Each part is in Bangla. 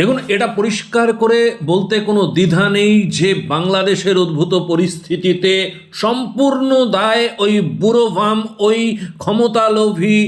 দেখুন, এটা পরিষ্কার করে বলতে কোনো দ্বিধা নেই যে বাংলাদেশের উদ্ভূত পরিস্থিতিতে সম্পূর্ণ দায় ওই বুড়োভাম ওই ক্ষমতালোভী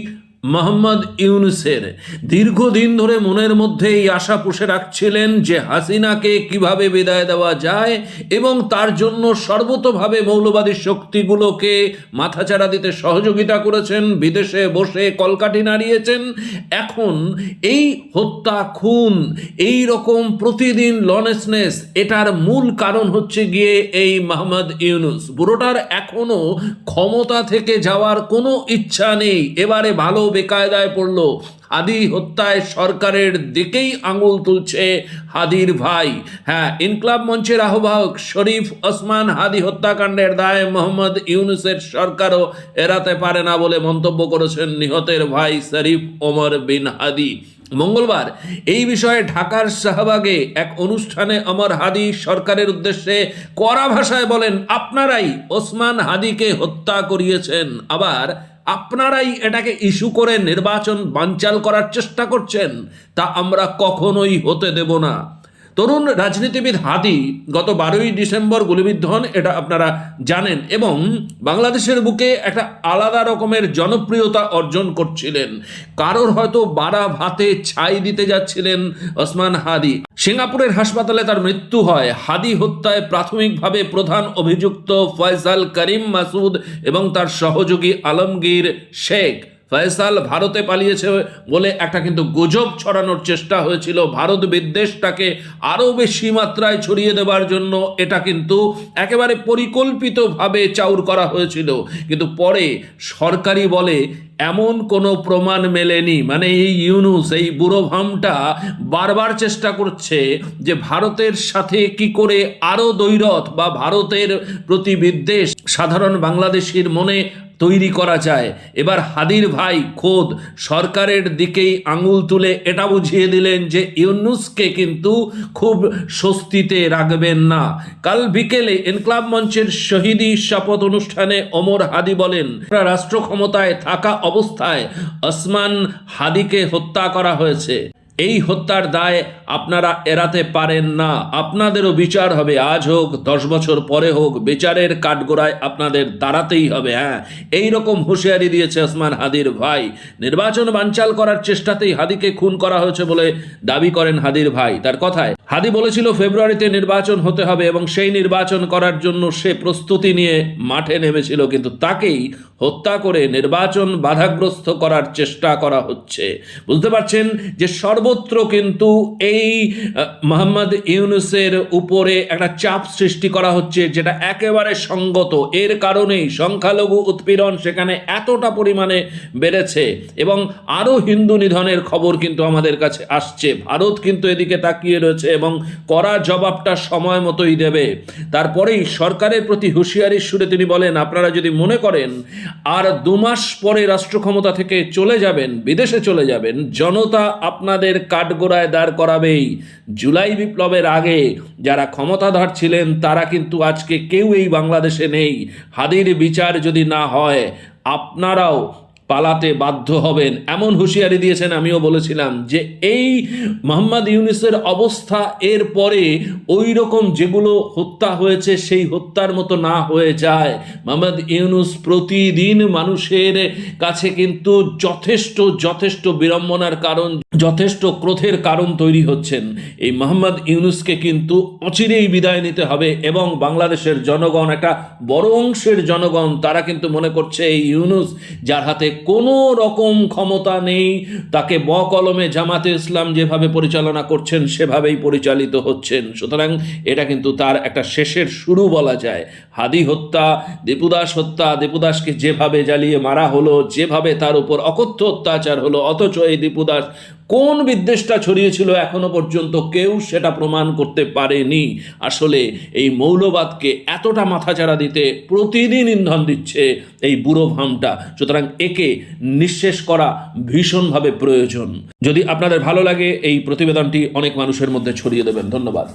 মোহাম্মদ ইউনুসের দীর্ঘদিন ধরে মনের মধ্যে এই আশা পুষে রাখছিলেন যে হাসিনাকে কীভাবে বিদায় দেওয়া যায় এবং তার জন্য সর্বতভাবে মৌলবাদী শক্তিগুলোকে মাথাচাড়া দিতে সহযোগিতা করেছেন, বিদেশে বসে কলকাঠি নাড়িয়েছেন। এখন এই হত্যা খুন, এই রকম প্রতিদিন লনেসনেস, এটার মূল কারণ হচ্ছে গিয়ে এই মোহাম্মদ ইউনুস। বুড়োটার এখনও ক্ষমতা থেকে যাওয়ার কোনো ইচ্ছা নেই। এবারে ভালো বেকায়দায় পড়ল। হাদি হত্যায় সরকারের দিকেই আঙুল তুলছে হাদির ভাই। হ্যাঁ ইনকলাব মঞ্চের আহ্বায়ক শরীফ ওসমান হাদি হত্যাকাণ্ডের দায় মোহাম্মদ ইউনুসের সরকারও এড়াতে পারে না বলে মন্তব্য করেছেন নিহতের ভাই শরীফ ওমর বিন হাদি। মঙ্গলবার এই বিষয়ে ঢাকার শাহবাগে এক অনুষ্ঠানে অমর হাদি সরকারের উদ্দেশ্যে কড়া ভাষায় বলেন, আপনারাই ওসমান হাদিকে হত্যা করিয়েছেন। আবার আপনারাই এটাকে ইস্যু করে নির্বাচন বানচাল করার চেষ্টা করছেন, তা আমরা কখনোই হতে দেব না। তরুণ রাজনীতিবিদ হাদি গত বারোই ডিসেম্বর গুলিবিদ্ধ হন এটা আপনারা জানেন এবং বাংলাদেশের বুকে একটা আলাদা রকমের জনপ্রিয়তা অর্জন করছিলেন। কারোর হয়তো বাড়া ভাতে ছাই দিতে যাচ্ছিলেন ওসমান হাদি। সিঙ্গাপুরের হাসপাতালে তার মৃত্যু হয়। হাদি হত্যায় প্রাথমিকভাবে প্রধান অভিযুক্ত ফয়সাল করিম মাসুদ এবং তার সহযোগী আলমগীর শেখ। ফয়সাল ভারতে পালিয়েছে বলে একটা কিন্তু গুজব ছড়ানোর চেষ্টা হয়েছিল। ভারত বিদ্বেষটাকে আরও বেশি মাত্রায় ছড়িয়ে দেওয়ার জন্য এটা কিন্তু একেবারে পরিকল্পিতভাবে চাউর করা হয়েছিল। কিন্তু পরে সরকারি বলে, এমন কোনো প্রমাণ মেলেনি। মানে এই ইউনুস, এই বুড়োভামটা বারবার চেষ্টা করছে যে ভারতের সাথে কি করে আরও দৈরথ বা ভারতের প্রতি বিদ্বেষ। সাধারণ বাংলাদেশির মনে তৈরি করা যায়। এবার হাদির ভাই খোদ সরকারের দিকেই আঙুল তুলে এটা বুঝিয়ে দিলেন যে ইউনুসকে কিন্তু খুব স্বস্তিতে রাখবেন না। কাল বিকেলে এনক্লাব মঞ্চের শহীদি শপথ অনুষ্ঠানে ওমর হাদি বলেন রাষ্ট্র ক্ষমতায় থাকা অবস্থায় ওসমান হাদিকে হত্যা করা হয়েছে। এই হত্যার দায় আপনারা এড়াতে পারেন না। আপনাদেরও বিচার হবে। আজ হোক, দশ বছর পরে হোক, বিচারের কাঠগোড়ায় আপনাদের দাঁড়াতেই হবে হ্যাঁ। এই রকম হুঁশিয়ারি দিয়েছে ওসমান হাদির ভাই। নির্বাচন বানচাল করার চেষ্টাতেই হাদিকে খুন করা হয়েছে বলে দাবি করেন হাদির ভাই। তার কথায়, হাদি বলেছিল, ফেব্রুয়ারিতে নির্বাচন হতে হবে এবং সেই নির্বাচন করার জন্য সে প্রস্তুতি নিয়ে মাঠে নেমেছিল, কিন্তু তাকেই হত্যা করে নির্বাচন বাধাগ্রস্ত করার চেষ্টা করা হচ্ছে। বুঝতে পারছেন যে সর্বত্র কিন্তু এই মোহাম্মদ ইউনুসের উপরে একটা চাপ সৃষ্টি করা হচ্ছে, যেটা একেবারে সঙ্গত। এর কারণেই সংখ্যালঘু উৎপীড়ন সেখানে এতটা পরিমাণে বেড়েছে এবং আরও হিন্দু নিধনের খবর কিন্তু আমাদের কাছে আসছে। ভারত কিন্তু এদিকে তাকিয়ে রয়েছে এবং কড়া জবাবটা সময় মতোই দেবে। তারপরেই সরকারের প্রতি হুঁশিয়ারির সুরে তিনি বলেন, আপনারা যদি মনে করেন, আর দু মাস পরে রাষ্ট্র ক্ষমতা থেকে চলে যাবেন, বিদেশে চলে যাবেন, জনতা আপনাদের কাঠগোড়ায় দাঁড় করাবেই। জুলাই বিপ্লবের আগে যারা ক্ষমতাধর ছিলেন, তারা কিন্তু আজকে কেউ এই বাংলাদেশে নেই। হাদির বিচার যদি না হয়, আপনারাও পালাতে বাধ্য হবেন। এমন হুঁশিয়ারি দিয়েছেন, আমিও বলেছিলাম যে এই মোহাম্মদ ইউনিসের অবস্থা এর পরে ওই রকম যেগুলো হত্যা হয়েছে, সেই হত্যার মতো না হয়ে যায়। মোহাম্মদ ইউনুস প্রতিদিন মানুষের কাছে কিন্তু যথেষ্ট যথেষ্ট বিড়ম্বনার কারণ যথেষ্ট ক্রোধের কারণ তৈরি হচ্ছেন। এই মোহাম্মদ ইউনুসকে কিন্তু অচিরেই বিদায় নিতে হবে এবং বাংলাদেশের জনগণ, একটা বড় অংশের জনগণ, তারা কিন্তু মনে করছে এই ইউনুস, যার হাতে কোনো রকম ক্ষমতা নেই, তাকে ব কলমে জামাতে ইসলাম যেভাবে পরিচালনা করছেন, সেভাবেই পরিচালিত হচ্ছেন। সুতরাং এটা কিন্তু তার একটা শেষের শুরু বলা যায়। হাদি হত্যা দীপুদাস হত্যা দীপুদাসকে যেভাবে জ্বালিয়ে মারা হলো, যেভাবে তার উপর অকথ্য অত্যাচার হলো, অথচ এই দীপুদাস কোন বিদ্বেষটা ছড়িয়েছিল এখনও পর্যন্ত কেউ সেটা প্রমাণ করতে পারেনি। আসলে এই মৌলবাদকে এতটা মাথাচাড়া দিতে প্রতিদিন ইন্ধন দিচ্ছে এই বুড়ো ভামটা। সুতরাং একে নিঃশেষ করা ভীষণভাবে প্রয়োজন। যদি আপনাদের ভালো লাগে, এই প্রতিবেদনটি অনেক মানুষের মধ্যে ছড়িয়ে দেবেন। ধন্যবাদ।